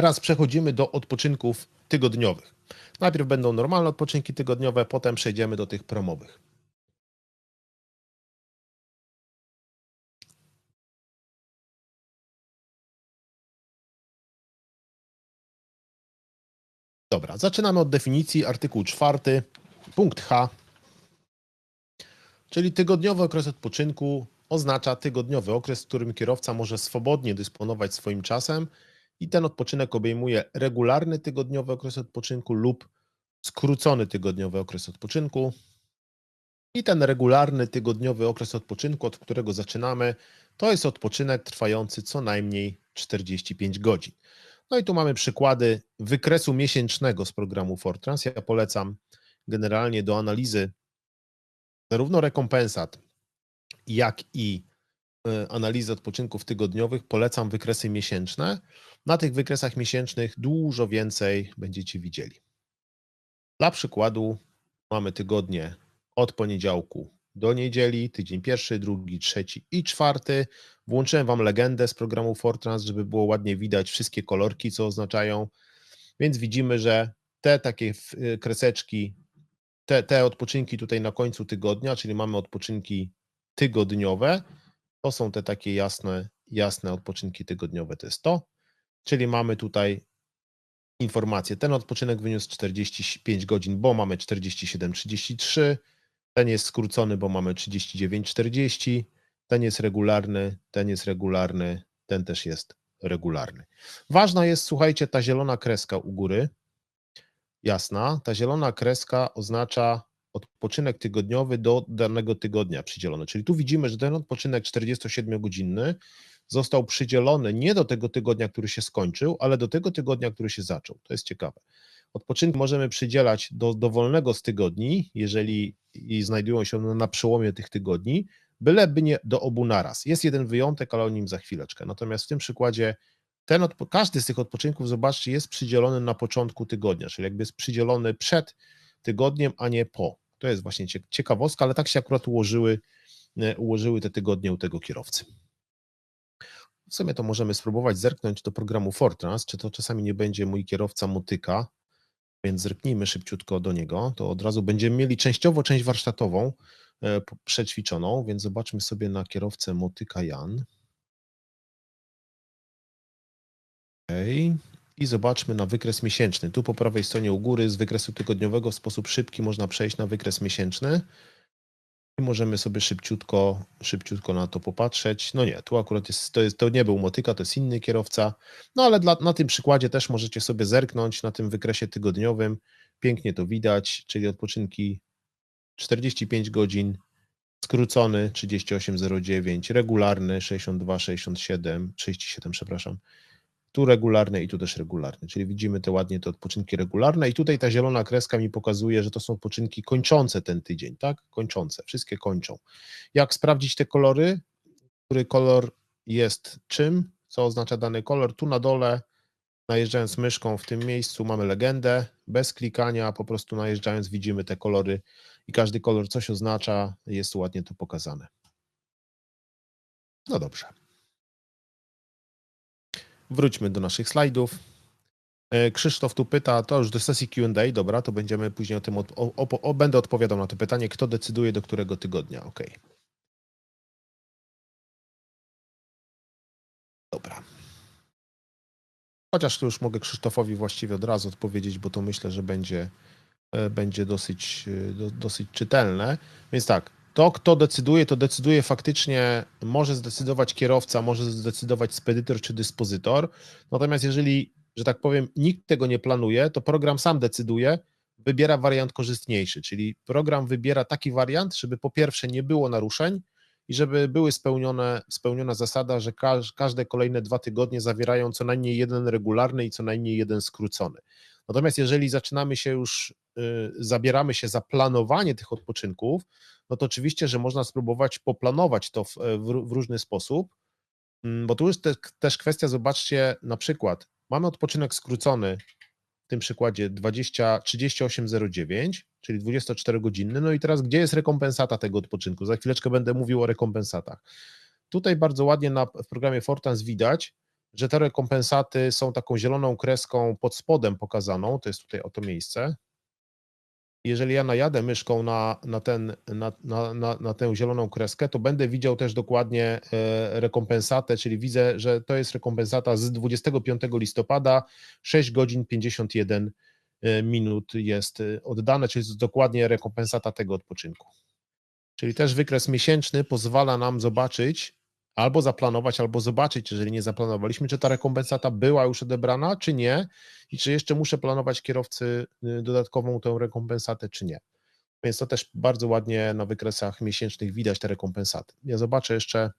Teraz przechodzimy do odpoczynków tygodniowych. Najpierw będą normalne odpoczynki tygodniowe, potem przejdziemy do tych promowych. Dobra, zaczynamy od definicji. Artykuł 4, punkt H. Czyli tygodniowy okres odpoczynku oznacza tygodniowy okres, w którym kierowca może swobodnie dysponować swoim czasem i ten odpoczynek obejmuje regularny tygodniowy okres odpoczynku lub skrócony tygodniowy okres odpoczynku. I ten regularny tygodniowy okres odpoczynku, od którego zaczynamy, to jest odpoczynek trwający co najmniej 45 godzin. No i tu mamy przykłady wykresu miesięcznego z programu Fortrans. Ja polecam generalnie do analizy zarówno rekompensat, jak i e, analizy odpoczynków tygodniowych. Polecam wykresy miesięczne. Na tych wykresach miesięcznych dużo więcej będziecie widzieli. Dla przykładu mamy tygodnie od poniedziałku do niedzieli, tydzień pierwszy, drugi, trzeci i czwarty. Włączyłem Wam legendę z programu Fortrans, żeby było ładnie widać wszystkie kolorki, co oznaczają. Więc widzimy, że te takie y, kreseczki, te, te odpoczynki tutaj na końcu tygodnia, czyli mamy odpoczynki tygodniowe, to są te takie jasne, jasne odpoczynki tygodniowe, to jest to. Czyli mamy tutaj informację. Ten odpoczynek wyniósł 45 godzin, bo mamy 47-33. Ten jest skrócony, bo mamy 39-40. Ten jest regularny, ten jest regularny, ten też jest regularny. Ważna jest, słuchajcie, ta zielona kreska u góry. Jasna. Ta zielona kreska oznacza odpoczynek tygodniowy do danego tygodnia przydzielony. Czyli tu widzimy, że ten odpoczynek 47-godzinny został przydzielony nie do tego tygodnia, który się skończył, ale do tego tygodnia, który się zaczął. To jest ciekawe. Odpoczynki możemy przydzielać do dowolnego z tygodni, jeżeli znajdują się one na przełomie tych tygodni, byleby nie do obu naraz. Jest jeden wyjątek, ale o nim za chwileczkę. Natomiast w tym przykładzie ten każdy z tych odpoczynków, zobaczcie, jest przydzielony na początku tygodnia, czyli jakby jest przydzielony przed tygodniem, a nie po. To jest właśnie ciekawostka, ale tak się akurat ułożyły, e, ułożyły te tygodnie u tego kierowcy. W sumie to możemy spróbować zerknąć do programu Fortrans, czy to czasami nie będzie mój kierowca motyka, więc zerknijmy szybciutko do niego, to od razu będziemy mieli częściowo część warsztatową e, przećwiczoną, więc zobaczmy sobie na kierowcę motyka Jan. Okay. I zobaczmy na wykres miesięczny. Tu po prawej stronie u góry z wykresu tygodniowego w sposób szybki można przejść na wykres miesięczny. I możemy sobie szybciutko, szybciutko na to popatrzeć. No nie, tu akurat jest, to, jest, to nie był motyka, to jest inny kierowca. No ale dla, na tym przykładzie też możecie sobie zerknąć na tym wykresie tygodniowym. Pięknie to widać, czyli odpoczynki 45 godzin, skrócony 38,09, regularny 62,67, 37, przepraszam, tu regularne i tu też regularne, czyli widzimy te ładnie te odpoczynki regularne i tutaj ta zielona kreska mi pokazuje, że to są odpoczynki kończące ten tydzień, tak? Kończące, wszystkie kończą. Jak sprawdzić te kolory? Który kolor jest czym? Co oznacza dany kolor? Tu na dole, najeżdżając myszką w tym miejscu mamy legendę, bez klikania, po prostu najeżdżając widzimy te kolory i każdy kolor coś oznacza, jest ładnie to pokazane. No dobrze. Wróćmy do naszych slajdów. E, Krzysztof tu pyta, to już do sesji QA, dobra, to będziemy później o tym, o, o, o, będę odpowiadał na to pytanie, kto decyduje do którego tygodnia, ok. Dobra. Chociaż tu już mogę Krzysztofowi właściwie od razu odpowiedzieć, bo to myślę, że będzie, e, będzie dosyć, e, dosyć czytelne. Więc tak, to, kto decyduje, to decyduje faktycznie, może zdecydować kierowca, może zdecydować spedytor czy dyspozytor. Natomiast jeżeli, że tak powiem, nikt tego nie planuje, to program sam decyduje, wybiera wariant korzystniejszy, czyli program wybiera taki wariant, żeby po pierwsze nie było naruszeń i żeby były spełnione, spełniona zasada, że każde kolejne dwa tygodnie zawierają co najmniej jeden regularny i co najmniej jeden skrócony. Natomiast jeżeli zaczynamy się już, y, zabieramy się za planowanie tych odpoczynków, no to oczywiście, że można spróbować poplanować to w, w, w różny sposób, mm, bo tu jest te, też kwestia, zobaczcie, na przykład mamy odpoczynek skrócony, w tym przykładzie 20, 38,09, czyli 24-godzinny, no i teraz gdzie jest rekompensata tego odpoczynku? Za chwileczkę będę mówił o rekompensatach. Tutaj bardzo ładnie na, w programie Fortans widać, że te rekompensaty są taką zieloną kreską pod spodem pokazaną, to jest tutaj oto miejsce. Jeżeli ja najadę myszką na, na, ten, na, na, na, na tę zieloną kreskę, to będę widział też dokładnie e, rekompensatę, czyli widzę, że to jest rekompensata z 25 listopada, 6 godzin 51 e, minut jest e, oddane, czyli jest dokładnie rekompensata tego odpoczynku. Czyli też wykres miesięczny pozwala nam zobaczyć, albo zaplanować, albo zobaczyć, jeżeli nie zaplanowaliśmy, czy ta rekompensata była już odebrana, czy nie, i czy jeszcze muszę planować kierowcy y, dodatkową tę rekompensatę, czy nie. Więc to też bardzo ładnie na wykresach miesięcznych widać te rekompensaty. Ja zobaczę jeszcze,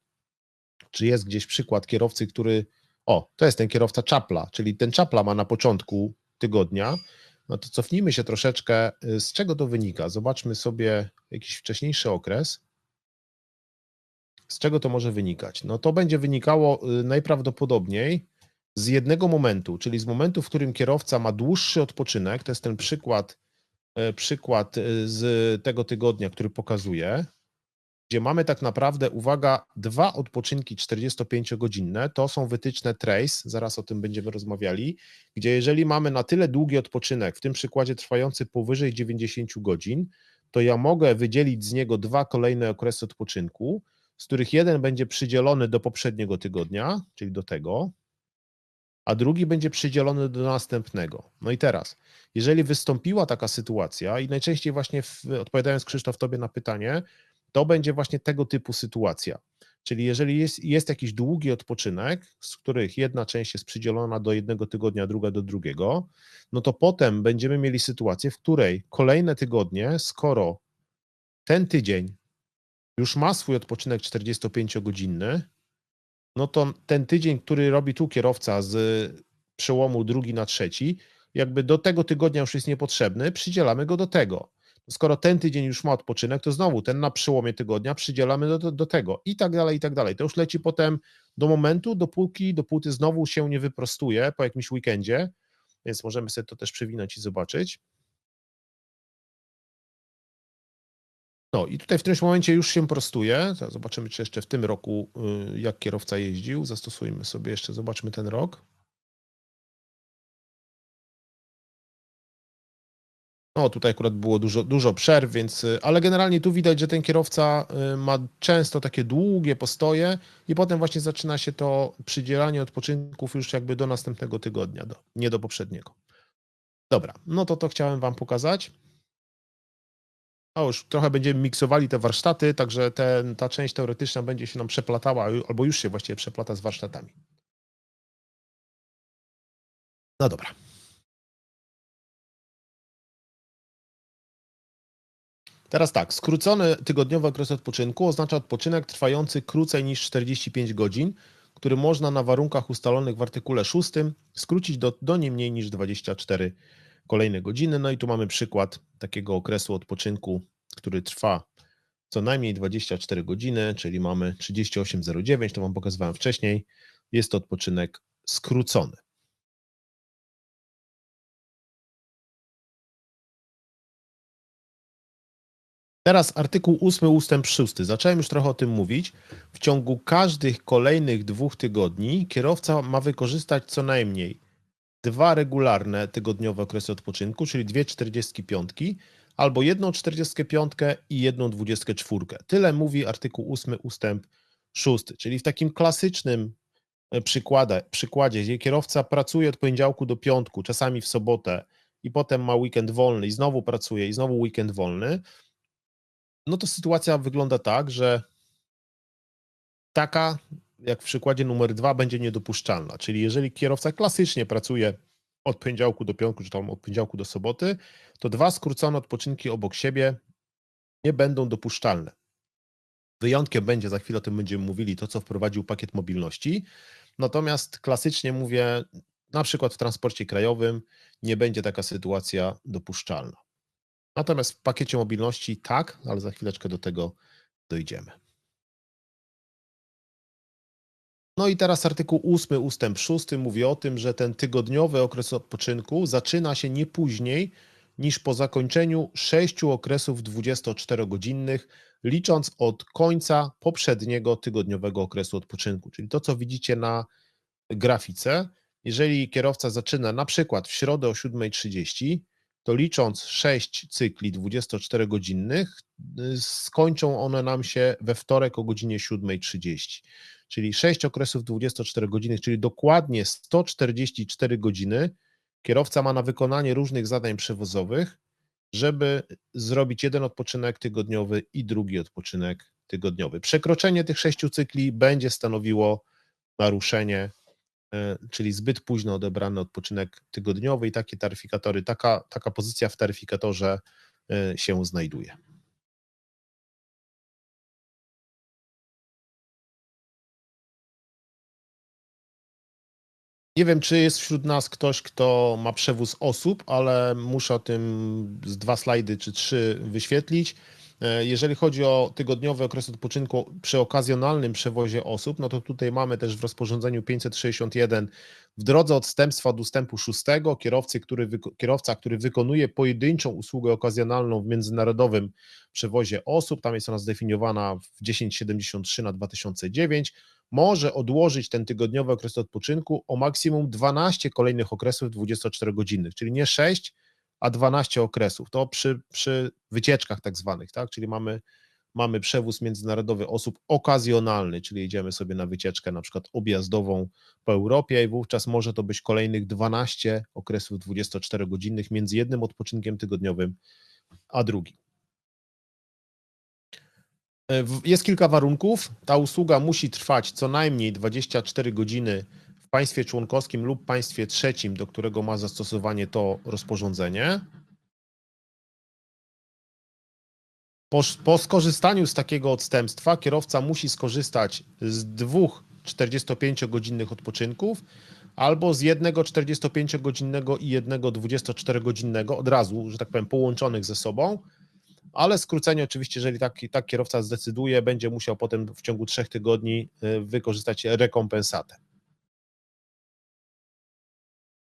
czy jest gdzieś przykład kierowcy, który. O, to jest ten kierowca czapla, czyli ten czapla ma na początku tygodnia. No to cofnijmy się troszeczkę, y, z czego to wynika. Zobaczmy sobie jakiś wcześniejszy okres. Z czego to może wynikać? No to będzie wynikało y, najprawdopodobniej z jednego momentu, czyli z momentu, w którym kierowca ma dłuższy odpoczynek, to jest ten przykład, e, przykład y, z tego tygodnia, który pokazuję, gdzie mamy tak naprawdę, uwaga, dwa odpoczynki 45-godzinne, to są wytyczne TRACE, zaraz o tym będziemy rozmawiali, gdzie jeżeli mamy na tyle długi odpoczynek, w tym przykładzie trwający powyżej 90 godzin, to ja mogę wydzielić z niego dwa kolejne okresy odpoczynku, z których jeden będzie przydzielony do poprzedniego tygodnia, czyli do tego, a drugi będzie przydzielony do następnego. No i teraz, jeżeli wystąpiła taka sytuacja, i najczęściej właśnie w, odpowiadając Krzysztof Tobie na pytanie, to będzie właśnie tego typu sytuacja. Czyli jeżeli jest, jest jakiś długi odpoczynek, z których jedna część jest przydzielona do jednego tygodnia, druga do drugiego, no to potem będziemy mieli sytuację, w której kolejne tygodnie, skoro ten tydzień już ma swój odpoczynek 45-godzinny, no to ten tydzień, który robi tu kierowca z przełomu drugi na trzeci, jakby do tego tygodnia już jest niepotrzebny, przydzielamy go do tego. Skoro ten tydzień już ma odpoczynek, to znowu ten na przełomie tygodnia przydzielamy do, do, tego i tak dalej, i tak dalej. To już leci potem do momentu, dopóki, dopóty znowu się nie wyprostuje po jakimś weekendzie, więc możemy sobie to też przewinąć i zobaczyć. No i tutaj w którymś momencie już się prostuje. Zobaczymy, czy jeszcze w tym roku, y, jak kierowca jeździł. Zastosujmy sobie jeszcze, zobaczmy ten rok. No, tutaj akurat było dużo, dużo przerw, więc, y, ale generalnie tu widać, że ten kierowca y, ma często takie długie postoje i potem właśnie zaczyna się to przydzielanie odpoczynków już jakby do następnego tygodnia, do, nie do poprzedniego. Dobra, no to to chciałem Wam pokazać. No już trochę będziemy miksowali te warsztaty, także ten, ta część teoretyczna będzie się nam przeplatała, albo już się właściwie przeplata z warsztatami. No dobra. Teraz tak, skrócony tygodniowy okres odpoczynku oznacza odpoczynek trwający krócej niż 45 godzin, który można na warunkach ustalonych w artykule 6 skrócić do, do nie mniej niż 24 kolejne godziny. No i tu mamy przykład takiego okresu odpoczynku, który trwa co najmniej 24 godziny, czyli mamy 38,09, to Wam pokazywałem wcześniej. Jest to odpoczynek skrócony. Teraz artykuł 8 ustęp 6. Zacząłem już trochę o tym mówić. W ciągu każdych kolejnych dwóch tygodni kierowca ma wykorzystać co najmniej dwa regularne tygodniowe okresy odpoczynku, czyli dwie 45, albo jedną 45 i jedną 24. Tyle mówi artykuł 8 ustęp 6, czyli w takim klasycznym e, przykładzie, przykładzie, gdzie kierowca pracuje od poniedziałku do piątku, czasami w sobotę i potem ma weekend wolny i znowu pracuje i znowu weekend wolny, no to sytuacja wygląda tak, że taka jak w przykładzie numer dwa, będzie niedopuszczalna. Czyli jeżeli kierowca klasycznie pracuje od poniedziałku do piątku, czy tam od poniedziałku do soboty, to dwa skrócone odpoczynki obok siebie nie będą dopuszczalne. Wyjątkiem będzie, za chwilę o tym będziemy mówili, to co wprowadził pakiet mobilności. Natomiast klasycznie mówię, na przykład w transporcie krajowym nie będzie taka sytuacja dopuszczalna. Natomiast w pakiecie mobilności tak, ale za chwileczkę do tego dojdziemy. No i teraz artykuł 8 ustęp 6 mówi o tym, że ten tygodniowy okres odpoczynku zaczyna się nie później niż po zakończeniu sześciu okresów 24-godzinnych, licząc od końca poprzedniego tygodniowego okresu odpoczynku. Czyli to, co widzicie na grafice, jeżeli kierowca zaczyna na przykład w środę o 7.30, to licząc 6 cykli 24-godzinnych, y, skończą one nam się we wtorek o godzinie 7.30. Czyli 6 okresów 24-godzinnych, czyli dokładnie 144 godziny kierowca ma na wykonanie różnych zadań przewozowych, żeby zrobić jeden odpoczynek tygodniowy i drugi odpoczynek tygodniowy. Przekroczenie tych sześciu cykli będzie stanowiło naruszenie, e, czyli zbyt późno odebrany odpoczynek tygodniowy i takie taryfikatory, taka, taka pozycja w taryfikatorze e, się znajduje. Nie wiem, czy jest wśród nas ktoś, kto ma przewóz osób, ale muszę o tym z dwa slajdy czy trzy wyświetlić. E, jeżeli chodzi o tygodniowy okres odpoczynku przy okazjonalnym przewozie osób, no to tutaj mamy też w rozporządzeniu 561 w drodze odstępstwa od ustępu 6 kierowcy, który, kierowca, który wykonuje pojedynczą usługę okazjonalną w międzynarodowym przewozie osób, tam jest ona zdefiniowana w 1073 na 2009, może odłożyć ten tygodniowy okres odpoczynku o maksimum 12 kolejnych okresów 24-godzinnych, czyli nie 6, a 12 okresów. To przy, przy wycieczkach tak zwanych, tak? Czyli mamy, mamy przewóz międzynarodowy osób okazjonalny, czyli idziemy sobie na wycieczkę na przykład objazdową po Europie i wówczas może to być kolejnych 12 okresów 24-godzinnych między jednym odpoczynkiem tygodniowym a drugim. E, jest kilka warunków. Ta usługa musi trwać co najmniej 24 godziny w państwie członkowskim lub państwie trzecim, do którego ma zastosowanie to rozporządzenie. Po, po skorzystaniu z takiego odstępstwa kierowca musi skorzystać z dwóch 45-godzinnych odpoczynków albo z jednego 45-godzinnego i jednego 24-godzinnego od razu, że tak powiem, połączonych ze sobą, ale skrócenie oczywiście, jeżeli taki, tak kierowca zdecyduje, będzie musiał potem w ciągu trzech tygodni y, wykorzystać rekompensatę.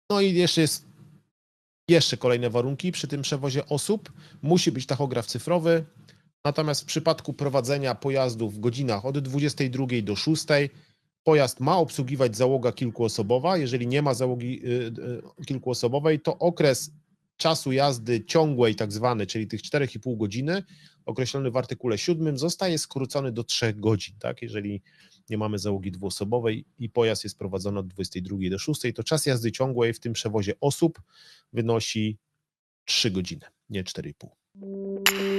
No i jeszcze jest jeszcze kolejne warunki przy tym przewozie osób. Musi być tachograf cyfrowy, natomiast w przypadku prowadzenia pojazdu w godzinach od 22 do 6 pojazd ma obsługiwać załoga kilkuosobowa. Jeżeli nie ma załogi y, y, kilkuosobowej, to okres czasu jazdy ciągłej, tak zwany, czyli tych 4,5 godziny, określony w artykule 7, zostaje skrócony do 3 godzin. Tak? Jeżeli nie mamy załogi dwuosobowej i pojazd jest prowadzony od 22 do 6, to czas jazdy ciągłej w tym przewozie osób wynosi 3 godziny, nie 4,5.